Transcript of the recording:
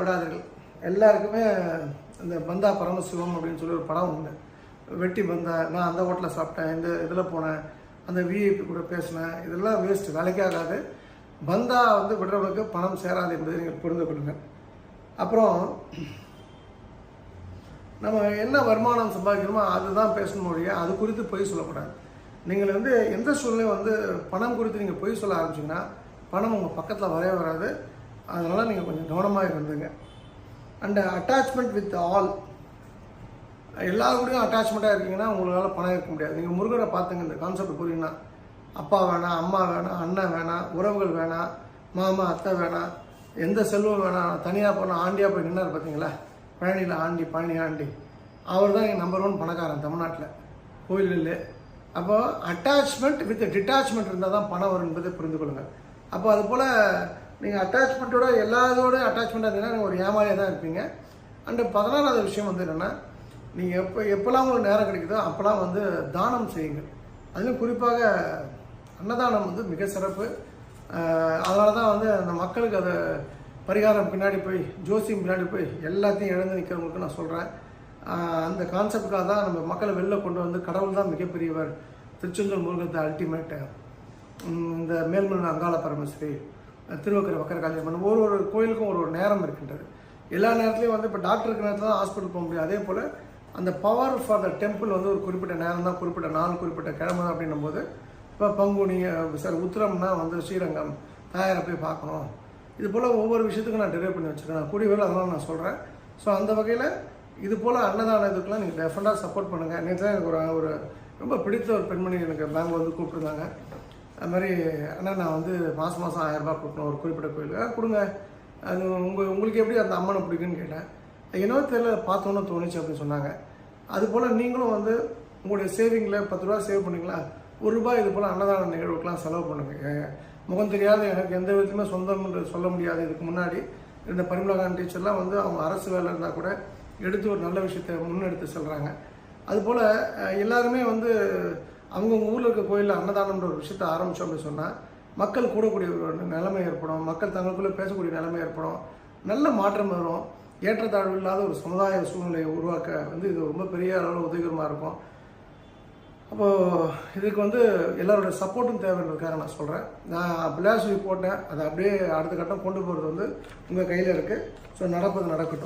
விடாதீர்கள். எல்லாருக்குமே இந்த பந்தா பரமசிவம் அப்படின்னு சொல்லி ஒரு படம் உண்டு. வெட்டி பந்தா நான் அந்த ஹோட்டலில் சாப்பிட்டேன் இந்த இதில் போனேன் அந்த விஐபி கூட பேசினேன் இதெல்லாம் வேஸ்ட் வேலைக்காகாது பந்தா வந்து விடுறவங்களுக்கு பணம் சேராது என்பதை நீங்கள் புரிந்து கொள்ளுங்கள் அப்புறம் நம்ம என்ன வருமானம் சம்பாதிக்கணுமோ அதுதான் பேசணும் மொழிய அது குறித்து பொய் சொல்லக்கூடாது. நீங்கள் வந்து எந்த சூழ்நிலையும் வந்து பணம் குறித்து நீங்கள் பொய் சொல்ல ஆரம்பிச்சிங்கன்னா பணம் உங்கள் பக்கத்தில் வரவே வராது. அதனால் நீங்கள் கொஞ்சம் கவனமாக இருந்துங்க. அண்டு அட்டாச்மெண்ட் வித் ஆல் எல்லா கூடயும் அட்டாச்மெண்ட்டாக இருக்கீங்கன்னா உங்களால் பணம் இருக்க முடியாது. நீங்கள் முருகரை பார்த்துங்க இந்த கான்செப்ட் புரியுன்னா அப்பா வேணாம் அம்மா வேணாம் அண்ணன் வேணாம் உறவுகள் வேணாம் மாமா அத்தை வேணாம் எந்த செல்வம் வேணாம் தனியாக போனால் ஆண்டியாக போய் நின்னார் பார்த்தீங்களா பழனியில் ஆண்டி பழனி ஆண்டி. அவர் தான் எங்கள் நம்பர் ஒன் பணக்காரன் தமிழ்நாட்டில். கோயிலில் அப்போது அட்டாச்மெண்ட் வித் டிட்டாச்மெண்ட் இருந்தால் தான் பணம் வரும் என்பதை புரிந்து கொள்ளுங்கள். அப்போ அது போல் நீங்கள் அட்டாச்மெண்ட்டோட எல்லாத்தோடய அட்டாச்மெண்ட்டாக இருந்தீங்கன்னா நீங்கள் ஒரு ஏமாளியாக தான் இருப்பீங்க. அண்டு பதினாறாவது விஷயம் வந்து என்னென்னா நீங்கள் எப்போ எப்போல்லாம் உங்களுக்கு நேரம் கிடைக்குதோ அப்போல்லாம் வந்து தானம் செய்யுங்கள். அதுவும் குறிப்பாக அன்னதானம் வந்து மிக சிறப்பு. அதனால தான் வந்து அந்த மக்களுக்கு அதை பரிகாரம் பின்னாடி போய் ஜோசியம் பின்னாடி போய் எல்லாத்தையும் இழந்து நிற்கிறவங்களுக்கு நான் சொல்கிறேன் அந்த கான்செப்டுக்காக தான் நம்ம மக்களை வெளில கொண்டு வந்து கடவுள் தான் மிகப்பெரியவர். திருச்செந்தூர் முருகத்தை அல்டிமேட்டு இந்த மேல்மன் அங்காள பரமஸ்ரீ. திருவக்கரை வக்கர காளியம்மன் ஒரு ஒரு கோயிலுக்கும் ஒரு ஒரு நேரம் இருக்கின்றது. எல்லா நேரத்துலையும் வந்து இப்போ டாக்டருக்கு நேரத்தில் தான் ஹாஸ்பிட்டல் போக முடியும். அதே போல் அந்த பவர் ஃபார் த டெம்பிள் வந்து ஒரு குறிப்பிட்ட நேரம் தான் குறிப்பிட்ட நாள் குறிப்பிட்ட கிழமை தான் அப்படின்னும் போது இப்போ பங்குனி சார் உத்திரம்னா வந்து ஸ்ரீரங்கம் தாயாரை போய் பார்க்கணும். இது போல் ஒவ்வொரு விஷயத்துக்கும் நான் டெலிவரி பண்ணி வச்சுருக்கேன். நான் கூடிய வேலை அதெல்லாம் நான் சொல்கிறேன் ஸோ அந்த வகையில் இது போல் அன்னதான இதுக்கெல்லாம் நீங்கள் டெஃபரெண்டாக சப்போர்ட் பண்ணுங்கள் நேற்று தான் எனக்கு ஒரு ஒரு ரொம்ப பிடித்த ஒரு பெண்மணி எனக்கு பேங்க் வந்து கூப்பிட்டுருந்தாங்க. அது மாதிரி அண்ணா நான் வந்து மாதம் மாதம் ஆயிரரூபா கொடுக்கணும் ஒரு குறிப்பிட்ட கோயிலுக்கு. கொடுங்க. அது உங்கள் உங்களுக்கு எப்படி அந்த அம்மனை பிடிக்குன்னு கேட்டேன். என்னவோ தெரியல பார்த்தோன்னு தோணுச்சு அப்படின்னு சொன்னாங்க. அதுபோல் நீங்களும் வந்து உங்களுடைய சேவிங்கில் பத்து ரூபா சேவ் பண்ணிங்களா? ஒரு ரூபாய் இது போல் அன்னதான நிகழ்வுக்கெலாம் செலவு பண்ணுங்க. முகம் தெரியாத எனக்கு எந்த விதத்துலையுமே சொந்தம் என்று சொல்ல முடியாது. இதுக்கு முன்னாடி இருந்த பரிமளகான் டீச்சர்லாம் வந்து அவங்க அரசு வேலை இருந்தால் கூட எடுத்து ஒரு நல்ல விஷயத்தை முன்னெடுத்து செல்கிறாங்க அதுபோல் எல்லாருமே வந்து அவங்கவுங்க ஊரில் இருக்க கோயிலில் அன்னதானம்ன்ற ஒரு விஷயத்தை ஆரம்பித்தோம் அப்படின்னு சொன்னால் மக்கள் கூடக்கூடிய ஒரு நிலைமை ஏற்படும். மக்கள் தங்களுக்குள்ளே பேசக்கூடிய நிலைமை ஏற்படும். நல்ல மாற்றம் வரும். ஏற்றத்தாழ்வு இல்லாத ஒரு சமுதாய சூழ்நிலையை உருவாக்க வந்து இது ரொம்ப பெரிய அளவில் உதவிகரமாக இருக்கும். அப்போது இதுக்கு வந்து எல்லாரோட சப்போர்ட்டும் தேவைன்றதுக்காக நான் சொல்கிறேன் நான் பிளாஸ்வி போட்டேன் அதை அப்படியே அடுத்த கட்டம் கொண்டு போகிறது வந்து உங்கள் கையில் இருக்குது ஸோ நடப்பது நடக்கட்டும்.